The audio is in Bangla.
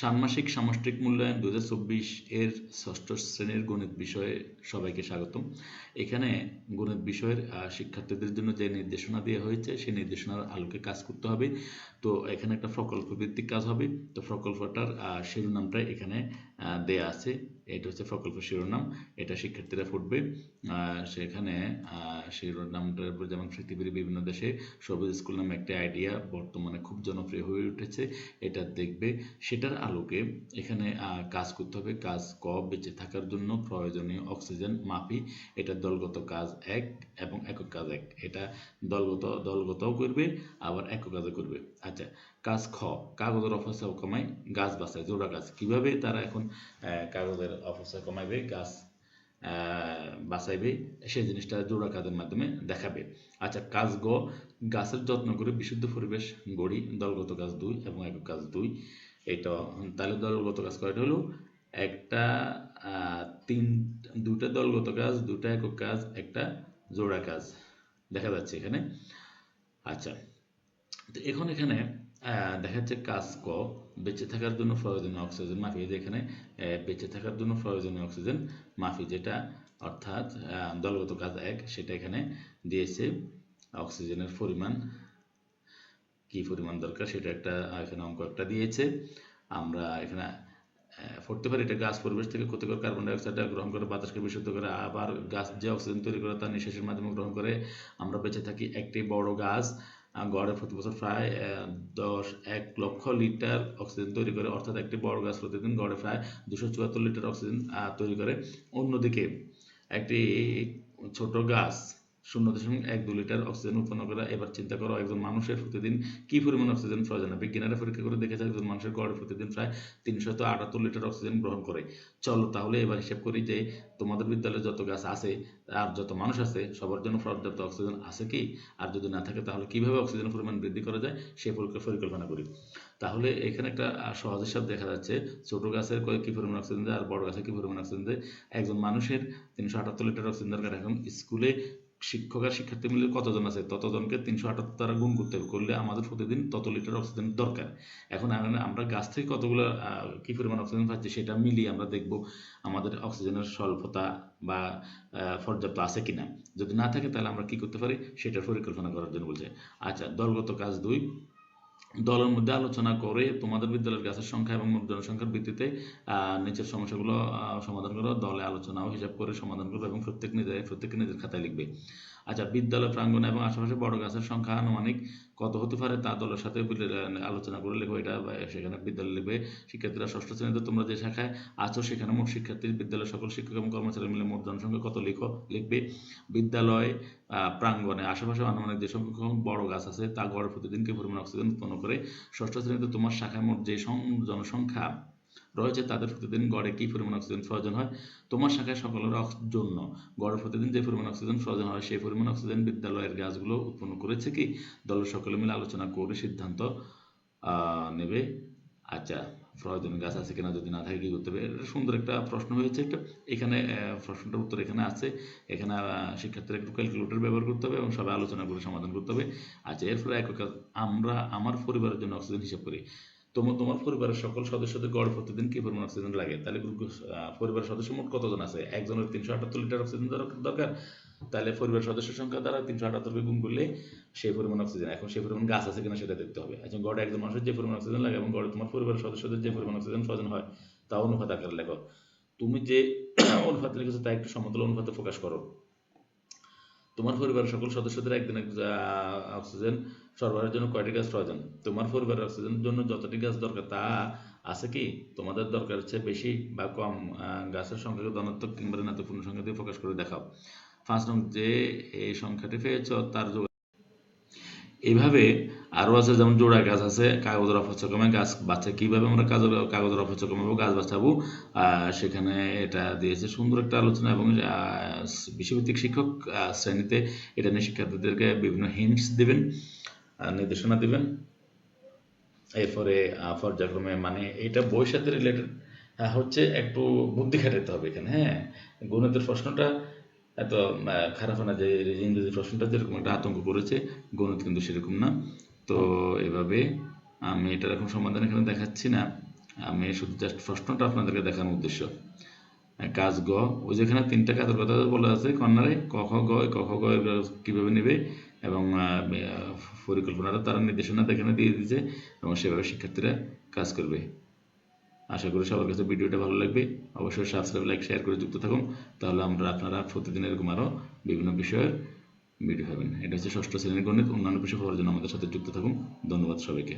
ষান্মাসিক সামষ্টিক মূল্যায়ন দুহাজার চব্বিশ এর ষষ্ঠ শ্রেণির গণিত বিষয়ে সবাইকে স্বাগতম। এখানে গণিত বিষয়ের শিক্ষার্থীদের জন্য যে নির্দেশনা দেওয়া হয়েছে, সেই নির্দেশনার আলোকে কাজ করতে হবে। তো এখানে একটা প্রকল্প ভিত্তিক কাজ হবে। তো প্রকল্পটার শিরোনামটা এখানে দেয়া আছে। এটা হচ্ছে প্রকল্প শিরোনাম, এটা শিক্ষার্থীরা ফুটবে। সেখানে শিরোনামটার উপর যেমন পৃথিবীর বিভিন্ন দেশে সবুজ স্কুল নামে একটা আইডিয়া বর্তমানে খুব জনপ্রিয় হয়ে উঠেছে, এটা দেখবে। সেটার আলোকে এখানে কাজ করতে হবে। কাজ ক, বেঁচে থাকার জন্য প্রয়োজনীয় অক্সিজেন মাপি এটা দলগত কাজ এক এবং একক কাজ এক। এটা দলগত, দলগতও করবে, আবার একক কাজও করবে। আচ্ছা কাজ খ, কাগজের অপচয় কমায়, গাছ বাঁচায় জোড়া গাছ। কীভাবে তারা এখন কাগজের অপচয় কমাইবে গাছ বাঁচাইবে সেই জিনিসটা জোড়া কাজের মাধ্যমে দেখাবে। আচ্ছা কাজ গ, গাছের যত্ন করে বিশুদ্ধ পরিবেশ গড়ি, দলগত কাজ দুই এবং একক কাজ দুই। এটা তাহলে দলগত কাজ কয়টা হলো? একটা তিন দুটা দলগত কাজ দুটা একক কাজ, একটা জোড়া কাজ। দেখা যাচ্ছে এখানে। আচ্ছা তো এখন এখানে দেখা যাচ্ছে কাজ ক, বেঁচে থাকার জন্য প্রয়োজনীয় অক্সিজেন মাফি এই যে এখানে বেঁচে থাকার জন্য প্রয়োজনীয় অক্সিজেন মাফি যেটা অর্থাৎ দলগত কাজ এক, সেটা এখানে দিয়েছে অক্সিজেনের পরিমাণ। কি পরিমাণ দরকার সেটা একটা এখানে অঙ্ক একটা দিয়েছে। আমরা এখানে পড়তে পারি এটা গাছ পরিবেশ থেকে ক্ষতিকর কার্বন ডাইঅক্সাইড গ্রহণ করে বাতাসকে বিশুদ্ধ করে, আবার গাছ যে অক্সিজেন তৈরি করে তা নিঃশ্বাসের মাধ্যমে গ্রহণ করে। আমরা বেঁচে থাকি একটি বড় গাছ গড়ে প্রতি বছর প্রায় দশ, এক লক্ষ লিটার অক্সিজেন তৈরি করে, অর্থাৎ একটি বড় গাছ প্রতিদিন গড়ে প্রায় দুশো চুয়াত্তর লিটার অক্সিজেন তৈরি করে। অন্যদিকে একটি ছোট গাছ শূন্য দশমিক এক দু লিটার অক্সিজেন উৎপন্ন করে। এবার চিন্তা করো, একজন মানুষের প্রতিদিন কি পরিমাণ অক্সিজেন প্রয়োজন বিজ্ঞানীরা পরীক্ষা করে দেখেছে একজন মানুষের গড়ে প্রতিদিন প্রায় তিনশত আটাত্তর লিটার অক্সিজেন গ্রহণ করে। চলো তাহলে এবার হিসেব করি যে তোমাদের বিদ্যালয়ে যত গাছ আছে আর যত মানুষ আছে, সবার জন্য পর্যাপ্ত অক্সিজেন আছে কি? আর যদি না থাকে, তাহলে কীভাবে অক্সিজেনের পরিমাণ বৃদ্ধি করা যায়? সেই পরিকল্পনা করি। তাহলে এখানে একটা সহজ হিসাব দেখা যাচ্ছে, ছোট গাছের কি পরিমাণ অক্সিজেন দেয় আর বড় গাছের কি পরিমাণ অক্সিজেন দেয়? একজন মানুষের তিনশো আটাত্তর লিটার অক্সিজেন দরকার। এখন স্কুলে শিক্ষক আর শিক্ষার্থী মিলে কতজন আছে? ততজনকে তিনশো আটাত্তর দ্বারা গুণ করতে হবে। করলে আমাদের প্রতিদিন তত লিটার অক্সিজেন দরকার। এখন আমরা- গাছ থেকে কতগুলো কি পরিমাণ অক্সিজেন পাচ্ছি সেটা মিলিয়ে আমরা দেখব আমাদের অক্সিজেনের স্বল্পতা বা পর্যাপ্ত আছে কিনা। যদি না থাকে তাহলে আমরা কি করতে পারি? সেটার পরিকল্পনা করার জন্য বলছে। আচ্ছা দলগত কাজ দুই। দলের মধ্যে আলোচনা করে তোমাদের বিদ্যালয়ের গাছের সংখ্যা এবং মোট জনসংখ্যার ভিত্তিতে নিচের সমস্যাগুলো সমাধান করো, দলে আলোচনা ও হিসাব করে সমাধান করবে এবং প্রত্যেক নিজের প্রত্যেকে নিজের খাতায় লিখবে। আচ্ছা বিদ্যালয় প্রাঙ্গণ এবং আশেপাশে বড় গাছের সংখ্যা আনুমানিক কত হতে পারে তা দলের সাথে আলোচনা করে লিখবে। এটা সেখানে বিদ্যালয় লিখবে শিক্ষার্থীরা। ষষ্ঠ শ্রেণীতে তোমরা যে শাখায় আছো, সেখানে মোট শিক্ষার্থী বিদ্যালয়ের সকল শিক্ষক এবং কর্মচারী মিলে মোট জনসংখ্যা কত লিখো, লিখবে? বিদ্যালয় প্রাঙ্গণে আশেপাশে আনুমানিক যে সংখ্যক বড় গাছ আছে, তা গড়ে প্রতিদিন কি পরিমাণ অক্সিজেন উৎপন্ন করে ষষ্ঠ শ্রেণীতে তোমার শাখায় মোট যে জনসংখ্যা রয়েছে, তাদের প্রতিদিন গড়ে কি পরিমাণ অক্সিজেন প্রয়োজন হয়? তোমার শাখায় সকলের জন্য গড়ে প্রতিদিন যে পরিমাণ অক্সিজেন প্রয়োজন হয়, সেই পরিমাণ অক্সিজেন বিদ্যালয়ের গাছগুলো উৎপন্ন করেছে কি? দলের সকলে মিলে আলোচনা করে সিদ্ধান্ত নেবে। আচ্ছা প্রয়োজনীয় গাছ আছে কিনা যদি না থাকে, কি করতে হবে? এটা সুন্দর একটা প্রশ্ন হয়েছে। একটা, এখানে প্রশ্নটার উত্তর এখানে আছে। এখানে শিক্ষার্থীরা একটু ক্যালকুলেটর ব্যবহার করতে হবে এবং সবাই আলোচনা করে সমাধান করতে হবে। আচ্ছা এরপরে এক আমরা, আমার পরিবারের জন্য অক্সিজেন হিসাব করি। তোমার তোমার পরিবারের সকল সদস্যদের গড় প্রতিদিন কি পরিমাণ অক্সিজেন লাগে। তাহলে পরিবারের সদস্য মোট কতজন আছে? একজনের তিনশো আটাত্তর লিটার অক্সিজেন দরকার। তাহলে পরিবার সদস্য সংখ্যা দ্বারা তিনশো আটাত্তরকে গুণ করলে সেই পরিমাণ অক্সিজেন। এখন সেই পরিমাণ গাছ আছে কিনা সেটা দেখতে হবে। আচ্ছা গড়ে একজন মানুষের যে পরিমাণ অক্সিজেন লাগে এবং গড়ে তোমার পরিবারের সদস্যদের যে পরিমাণ অক্সিজেন প্রয়োজন হয়, তা অনুপাত আকারে লেখো। তুমি যে অনুপাত লিখেছো, তা একটু সমতল অনুপাতে প্রকাশ করো। তোমার পরিবারের সকল সদস্যদের একদিন অক্সিজেন সরবরাহের জন্য কয়টি গাছ প্রয়োজন? তোমার পরিবারের অক্সিজেনের জন্য যতটি গাছ দরকার তা আছে কি? তোমাদের দরকার চেয়ে বেশি বা কম গাছের সংখ্যাকে ধনাত্মক কিংবা ঋণাত্মক পূর্ণ সংখ্যা দিয়ে প্রকাশ করে দেখাও। পাঁচ নং, যে এই সংখ্যাটি পেয়েছ, তার এইভাবে আরও আছে যেমন জোড়া গাছ আছে কাগজের অপচয় কমে গাছ বাচ্চা কীভাবে আমরা কাগজের কাগজের অপচয় কমাবো গাছ বাঁচাবো সেখানে এটা দিয়েছে সুন্দর একটা আলোচনা এবং আহ, বিষয়ভিত্তিক শিক্ষক শ্রেণীতে এটা নিয়ে শিক্ষার্থীদেরকে বিভিন্ন হিন্টস দিবেন নির্দেশনা দিবেন। এরপরে পর্যায়ক্রমে মানে এটা বইয়ের সাথে রিলেটেড হচ্ছে একটু বুদ্ধি খাটাতে হবে এখানে হ্যাঁ? গণিতের প্রশ্নটা এত খারাপ না যে ইংরেজি প্রশ্নটা যেরকম একটা আতঙ্ক করেছে, গণিত কিন্তু সেরকম না। তো এভাবে আমি এটার এখন সমাধান এখানে দেখাচ্ছি না। আমি শুধু জাস্ট প্রশ্নটা আপনাদেরকে দেখানোর উদ্দেশ্য। কাজ গ, ওই যেখানে তিনটা কাজের কথা বলা আছে, কর্নারে ক, খ, গ, ক, খ, গ কীভাবে নেবে এবং পরিকল্পনাটা তারা নির্দেশনা এখানে দিয়ে দিয়েছে এবং সেভাবে শিক্ষার্থীরা কাজ করবে। আশা করি সবার কাছে ভিডিওটা ভালো লাগবে। অবশ্যই সাবস্ক্রাইব লাইক শেয়ার করে যুক্ত থাকুন। তাহলে আমরা আপনারা প্রতিদিন এরকম আরও বিভিন্ন বিষয়ের ভিডিও পাবেন। এটা হচ্ছে ষষ্ঠ শ্রেণির গণিত। অন্যান্য বিষয় পড়ার জন্য আমাদের সাথে যুক্ত থাকুন। ধন্যবাদ সবাইকে।